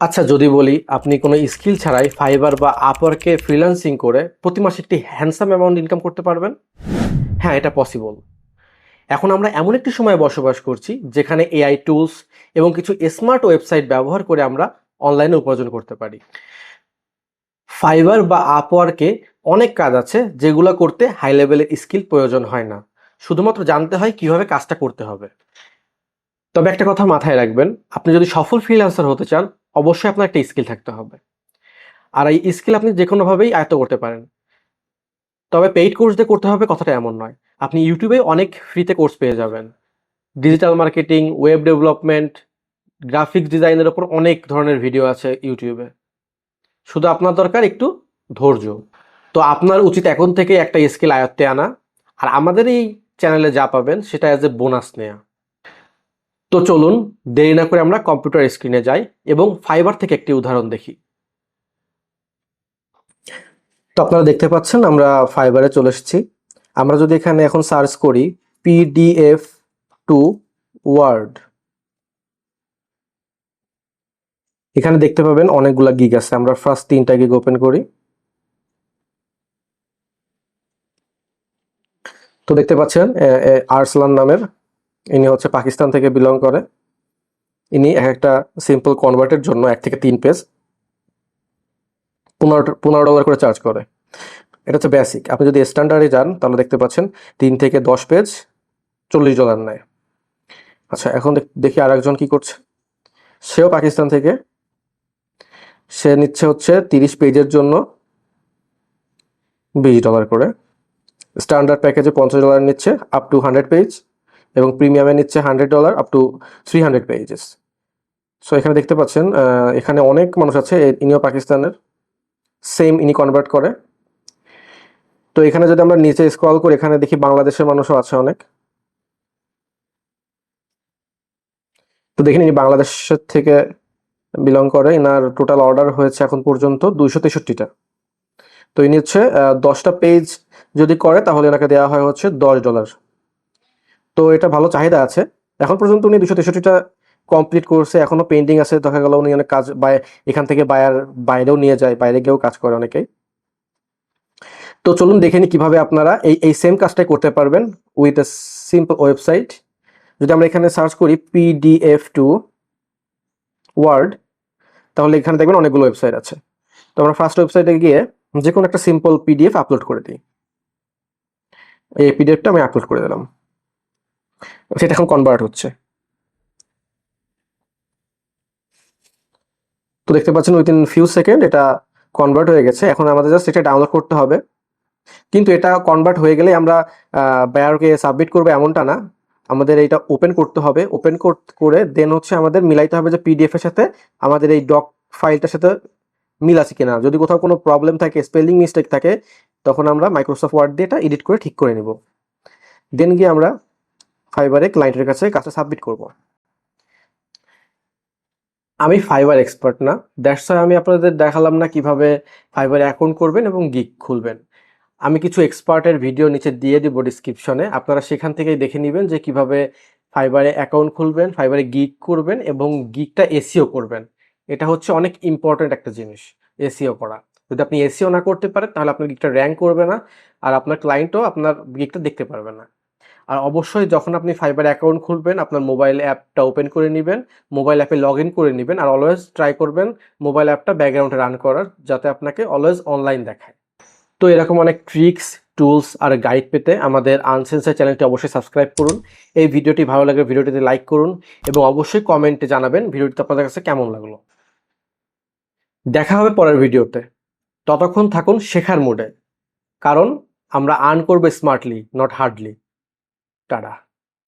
আচ্ছা যদি বলি আপনি কোনো স্কিল ছাড়াই ফাইবার বা আপওয়ার্কে ফ্রিল্যান্সিং করে প্রতি মাসে একটি হ্যান্ডসাম অ্যামাউন্ট ইনকাম করতে পারবেন? হ্যাঁ এটা পসিবল এখন আমরা এমন একটি সময়ে বসবাস করছি যেখানে এআই টুলস এবং কিছু স্মার্ট ওয়েবসাইট ব্যবহার করে আমরা অনলাইনে উপার্জন করতে পারি। ফাইবার বা আপওয়ার্কে অনেক কাজ আছে যেগুলো করতে হাই লেভেলের স্কিল প্রয়োজন হয় না। শুধুমাত্র জানতে হয় কীভাবে কাজটা করতে হবে। তবে একটা কথা মাথায় রাখবেন, আপনি যদি সফল ফ্রিল্যান্সার হতে চান অবশ্যই আপনার একটা স্কিল থাকতে হবে। আর এই স্কিল আপনি যে কোনোভাবেই আয়ত্ত করতে পারেন। তবে পেইড কোর্স দিয়ে করতে হবে কথাটা এমন নয়। আপনি ইউটিউবে অনেক ফ্রিতে কোর্স পেয়ে যাবেন। Digital marketing web development graphics ডিজাইনের ওপর অনেক ধরনের ভিডিও আছে ইউটিউবে শুধু আপনার দরকার একটু ধৈর্য। তো আপনার উচিত এখন থেকে একটা স্কিল আয়ত্তে আনা। আর আমাদের এই চ্যানেলে যা পাবেন সেটা অ্যাজ এ বোনাস নেওয়া তো চলুন, দেরি না করে আমরা কম্পিউটার স্ক্রিনে যাই এবং ফাইবার থেকে একটি উদাহরণ দেখি। তো আপনারা দেখতে পাচ্ছেন, আমরা ফাইবারে চলে এসেছি। আমরা যদি এখানে এখন সার্চ করি পিডিএফ টু ওয়ার্ড এখানে দেখতে পাবেন অনেকগুলা গিগ আছে। আমরা ফার্স্ট তিনটা গিগ ওপেন করি। তো দেখতে পাচ্ছেন, এ নামের ইনি হচ্ছে পাকিস্তান থেকে বিলং করে। ইনি এক একটা সিম্পল কনভার্টের জন্য এক থেকে তিন পেজ পনেরো পনেরো ডলার করে চার্জ করে। এটা হচ্ছে বেসিক আপনি যদি স্ট্যান্ডার্ডে যান, তাহলে দেখতে পাচ্ছেন তিন থেকে দশ পেজ চল্লিশ ডলার নেয়। আচ্ছা এখন দেখ- আর একজন কী করছে। সেও পাকিস্তান থেকে। সে নিচ্ছে হচ্ছে তিরিশ পেজের জন্য বিশ ডলার করে। স্ট্যান্ডার্ড প্যাকেজে পঞ্চাশ ডলার নিচ্ছে আপ টু হান্ড্রেড পেজ এবং প্রিমিয়ামে নিচ্ছে hundred dollar up to three hundred pages so এখানে দেখতে পাচ্ছেন এখানে অনেক মানুষ আছে ইনিও পাকিস্তানের সেম ইনি কনভার্ট করে। তো এখানে যদি আমরা নিচে স্ক্রল করি, এখানে দেখি বাংলাদেশের মানুষও আছে অনেক। তো দেখেন ইনি বাংলাদেশের থেকে বিলং করে এনার টোটাল অর্ডার হয়েছে এখন পর্যন্ত দুইশো তেষট্টিটা। তো ইনি হচ্ছে দশটা পেজ যদি করে, তাহলে এনাকে দেওয়া হয় হচ্ছে দশ ডলার তো এটা ভালো চাহিদা আছে। এখন পর্যন্ত উনি দুশো তেষট্টিটা কমপ্লিট করছে, এখনও পেন্ডিং আছে। দেখা গেল উনি অনেক কাজ এখান থেকে বায়ার বাইরেও নিয়ে যায়, বাইরে গিয়েও কাজ করে অনেকেই। তো চলুন দেখে নিই কীভাবে আপনারা এই এই সেম কাজটাই করতে পারবেন উইথ এ সিম্পল ওয়েবসাইট যদি আমরা এখানে সার্চ করি পিডিএফ টু ওয়ার্ড তাহলে এখানে দেখবেন অনেকগুলো ওয়েবসাইট আছে। তো আমরা ফার্স্ট ওয়েবসাইটে গিয়ে যে কোনো একটা সিম্পল পিডিএফ আপলোড করে দিই। এই পিডিএফটা আমি আপলোড করে দিলাম। সেটা এখন কনভার্ট হচ্ছে। তো দেখতে পাচ্ছেন উইদিন ফিউ সেকেন্ড এটা কনভার্ট হয়ে গেছে। এখন আমাদের জাস্ট এটা ডাউনলোড করতে হবে। কিন্তু এটা কনভার্ট হয়ে গেলে আমরা বায়ারকে সাবমিট করব এমনটা না। আমাদের এইটা ওপেন করতে হবে। ওপেন করে দেন হচ্ছে আমাদের মিলাইতে হবে যে পিডিএফ এর সাথে আমাদের এই ডক ফাইলটার সাথে মিল আছে কিনা। যদি কোথাও কোনো প্রবলেম থাকে স্পেলিং মিস্টেক থাকে, তখন আমরা মাইক্রোসফট ওয়ার্ড দিয়ে এটা এডিট করে ঠিক করে নেব। দেন গিয়ে আমরা ফাইবারে ক্লায়েন্টের কাছে কাজটা সাবমিট করব। আমি ফাইবার এক্সপার্ট না। দ্যাটস আমি আপনাদের দেখালাম না কীভাবে ফাইবার অ্যাকাউন্ট করবেন এবং গিগ খুলবেন। আমি কিছু এক্সপার্টের ভিডিও নিচে দিয়ে দিব ডিসক্রিপশনে আপনারা সেখান থেকেই দেখে নেবেন যে কীভাবে ফাইবারে অ্যাকাউন্ট খুলবেন ফাইবারে গিগ করবেন এবং গিগটা এসিও করবেন। এটা হচ্ছে অনেক ইম্পর্ট্যান্ট একটা জিনিস এসিও করা। যদি আপনি এসিও না করতে পারেন, তাহলে আপনার গিগটা র্যাঙ্ক করবে না আর আপনার ক্লায়েন্টও আপনার গিগটা দেখতে পারবে না। আর অবশ্যই যখন আপনি ফাইবার অ্যাকাউন্ট খুলবেন, আপনার মোবাইল অ্যাপটা ওপেন করে নেবেন মোবাইল অ্যাপে লগ ইন করে নেবেন আর অলওয়েজ ট্রাই করবেন মোবাইল অ্যাপটা ব্যাকগ্রাউন্ডে রান করার যাতে আপনাকে অলওয়েজ অনলাইন দেখায়। তো এরকম অনেক ট্রিক্স টুলস আর গাইড পেতে আমাদের আনসেন্সার চ্যানেলটি অবশ্যই সাবস্ক্রাইব করুন। এই ভিডিওটি ভালো লাগলে ভিডিওটিতে লাইক করুন এবং অবশ্যই কমেন্টে জানাবেন ভিডিওটি আপনাদের কাছে কেমন লাগল। দেখা হবে পরের ভিডিওতে। ততক্ষণ থাকুন শেখার মুডে কারণ আমরা আর্ন করব স্মার্টলি নট হার্ডলি 这儿的